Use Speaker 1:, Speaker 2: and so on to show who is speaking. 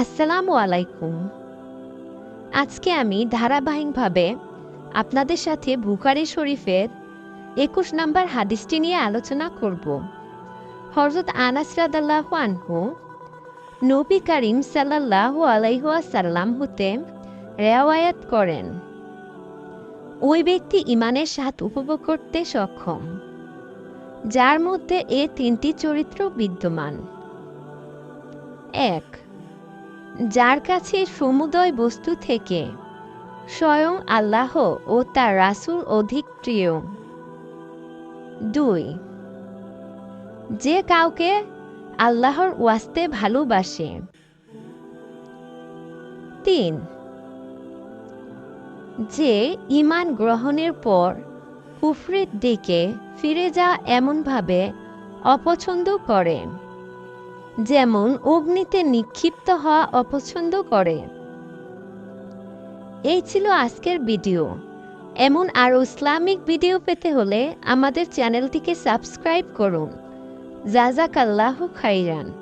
Speaker 1: আসসালামু আলাইকুম। আজকে আমি ধারাবাহিকভাবে আপনাদের সাথে বুখারি শরীফের একুশ নম্বর হাদিসটি নিয়ে আলোচনা করব। হজরত আনাস রাদাল্লাহ আনহু নবী করিম সাল্লাহ আলাইহাসাল্লাম হতে রেওয়ায়াত করেন। ওই ব্যক্তি ইমানের স্বাদ উপভোগ করতে সক্ষম, যার মধ্যে এ তিনটি চরিত্র বিদ্যমান। এক যার কাছে সমুদয় বস্তু থেকে স্বয়ং আল্লাহ ও তার রাসূল অধিক প্রিয়। দুই, যে কাউকে আল্লাহর ওয়াস্তে ভালোবাসে। তিন, যে ইমান গ্রহণের পর কুফরের দিকে ফিরে যা এমনভাবে অপছন্দ করে। যেমন অগ্নিতে নিক্ষিপ্ত হওয়া অপছন্দ করে। এই ছিল আজকের ভিডিও। এমন আরও ইসলামিক ভিডিও পেতে হলে আমাদের চ্যানেলটিকে সাবস্ক্রাইব করুন। জাজাকাল্লাহ খাইরান